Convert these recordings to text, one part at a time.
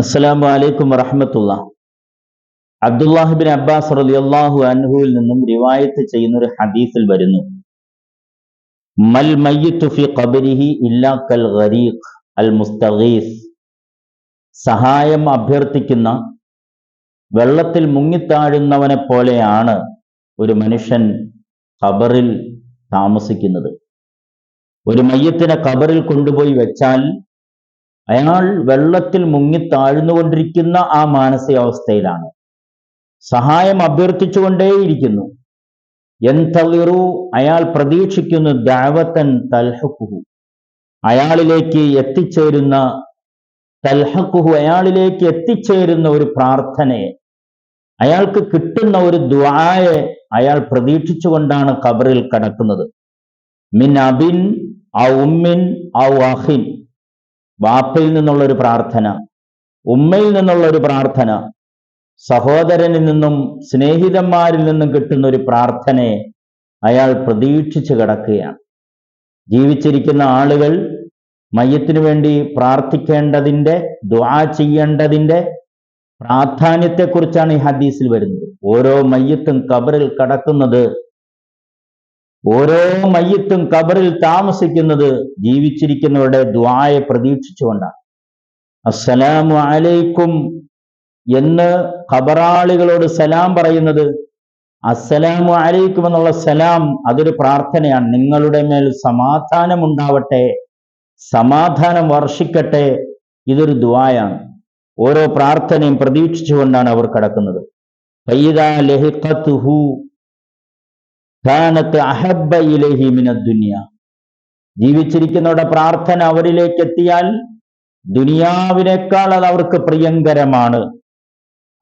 അസ്സലാമു അലൈക്കും വറഹമത്തുള്ള. അബ്ദുല്ലാഹിബിൻ അബ്ബാസ് റളിയല്ലാഹു അൻഹുവിൽ നിന്നും റിവായത്ത് ചെയ്യുന്ന ഒരു ഹദീസിൽ വരുന്നു. മൽ ഫി ഖബരിഹി ഇല്ലാ കൽ ഗരീഖ് അൽ മുസ്തഗീസ് സഹായം അഭ്യർത്ഥിക്കുന്ന വെള്ളത്തിൽ മുങ്ങിത്താഴുന്നവനെ പോലെയാണ് ഒരു മനുഷ്യൻ ഖബറിൽ താമസിക്കുന്നത്. ഒരു മയ്യത്തിനെ ഖബറിൽ കൊണ്ടുപോയി വെച്ചാൽ അയാൾ വെള്ളത്തിൽ മുങ്ങി താഴ്ന്നുകൊണ്ടിരിക്കുന്ന ആ മാനസികാവസ്ഥയിലാണ്. സഹായം അഭ്യർത്ഥിച്ചുകൊണ്ടേയിരിക്കുന്നു. എന്തളിറു അയാൾ പ്രതീക്ഷിക്കുന്നു ദാവത്തൻ തൽഹക്കുഹു. അയാളിലേക്ക് എത്തിച്ചേരുന്ന തൽഹക്കുഹു അയാളിലേക്ക് എത്തിച്ചേരുന്ന ഒരു പ്രാർത്ഥനയെ അയാൾക്ക് കിട്ടുന്ന ഒരു ദ്വായെ അയാൾ പ്രതീക്ഷിച്ചുകൊണ്ടാണ് കബറിൽ കടക്കുന്നത്. മിൻ അബിൻ ഔ ഉമ്മിൻ ഔ അഹിൻ വാപ്പയിൽ നിന്നുള്ള ഒരു പ്രാർത്ഥന ഉമ്മയിൽ നിന്നുള്ള ഒരു പ്രാർത്ഥന സഹോദരനിൽ നിന്നും സ്നേഹിതന്മാരിൽ നിന്നും കിട്ടുന്ന ഒരു പ്രാർത്ഥനയെ അയാൾ പ്രതീക്ഷിച്ചു കിടക്കുകയാണ്. ജീവിച്ചിരിക്കുന്ന ആളുകൾ മയ്യത്തിനു വേണ്ടി പ്രാർത്ഥിക്കേണ്ടതിന്റെ ദ്വാ ചെയ്യേണ്ടതിന്റെ പ്രാധാന്യത്തെക്കുറിച്ചാണ് ഈ ഹദീസിൽ വരുന്നത്. ഓരോ മയ്യത്തും കബറിൽ കടക്കുന്നത് ഓരോ മയ്യത്തും കബറിൽ താമസിക്കുന്നത് ജീവിച്ചിരിക്കുന്നവരുടെ ദ്വായെ പ്രതീക്ഷിച്ചുകൊണ്ടാണ്. അസ്സലാമു അലൈക്കും എന്ന് ഖബറാളികളോട് സലാം പറയുന്നത് അസ്സലാമു അലൈക്കും എന്നുള്ള സലാം അതൊരു പ്രാർത്ഥനയാണ്. നിങ്ങളുടെ മേൽ സമാധാനം ഉണ്ടാവട്ടെ സമാധാനം വർഷിക്കട്ടെ ഇതൊരു ദ്വായാണ് ഓരോ പ്രാർത്ഥനയും പ്രതീക്ഷിച്ചുകൊണ്ടാണ് അവർ കടക്കുന്നത്. അഹബ്ബ ഇലഹി ദുനിയ. ജീവിച്ചിരിക്കുന്നവരുടെ പ്രാർത്ഥന അവരിലേക്ക് എത്തിയാൽ ദുനിയാവിനേക്കാൾ അത് അവർക്ക് പ്രിയങ്കരമാണ്.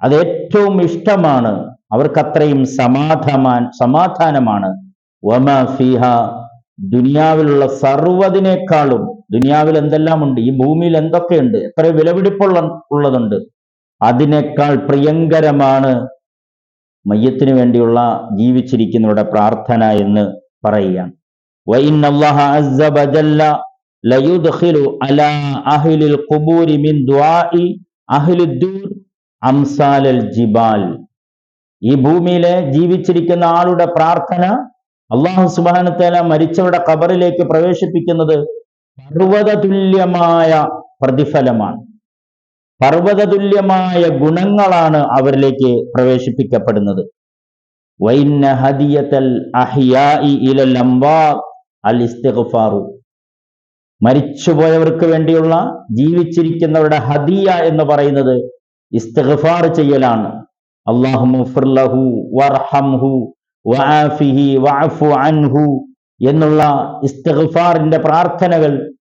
അത് ഏറ്റവും ഇഷ്ടമാണ്. അവർക്ക് അത്രയും സമാധാന സമാധാനമാണ്. വമ ഫിഹ ദുനിയാവിലുള്ള സർവതിനേക്കാളും ദുനിയാവിൽ എന്തെല്ലാം ഉണ്ട് ഈ ഭൂമിയിൽ എന്തൊക്കെയുണ്ട് എത്ര വിലപിടിപ്പുള്ള ഉള്ളതുണ്ട്. അതിനേക്കാൾ പ്രിയങ്കരമാണ് മയ്യത്തിന് വേണ്ടിയുള്ള ജീവിച്ചിരിക്കുന്നവരുടെ പ്രാർത്ഥന എന്ന് പറയുകയാണ്. ഈ ഭൂമിയിലെ ജീവിച്ചിരിക്കുന്ന ആളുടെ പ്രാർത്ഥന അള്ളാഹു സുബാനത്തേല മരിച്ചവരുടെ കബറിലേക്ക് പ്രവേശിപ്പിക്കുന്നത് പർവതതുല്യമായ പ്രതിഫലമാണ്. പർവതതുല്യമായ ഗുണങ്ങളാണ് അവരിലേക്ക് പ്രവേശിപ്പിക്കപ്പെടുന്നത്. മരിച്ചുപോയവർക്ക് വേണ്ടിയുള്ള ജീവിച്ചിരിക്കുന്നവരുടെ ഹദിയ എന്ന് പറയുന്നത് ഇസ്തിഗ്ഫാർ ചെയ്യലാണ്. അള്ളാഹു എന്നുള്ള ഇസ്തഗ്ഫാറിന്റെ പ്രാർത്ഥനകൾ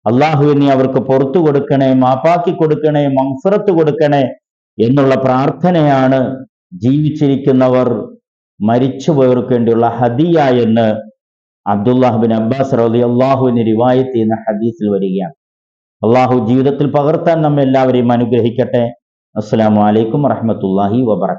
അള്ളാഹുവിനെ അവർക്ക് പുറത്തു കൊടുക്കണേ മാപ്പാക്കി കൊടുക്കണേ മങ്ഫറത്ത് കൊടുക്കണേ എന്നുള്ള പ്രാർത്ഥനയാണ് ജീവിച്ചിരിക്കുന്നവർ മരിച്ചുപോയവർക്ക് വേണ്ടിയുള്ള ഹദിയ എന്ന് അബ്ദുല്ലാഹുബിൻ അബ്ബാസ് റലി അള്ളാഹുവിന് റിവായത്ത് ചെയ്യുന്ന ഹദീസിൽ വരികയാണ്. അള്ളാഹു ജീവിതത്തിൽ പകർത്താൻ നമ്മെല്ലാവരെയും അനുഗ്രഹിക്കട്ടെ. അസ്സാം വലൈക്കും വറഹമത്തല്ലാഹി വബർക്കാത്തു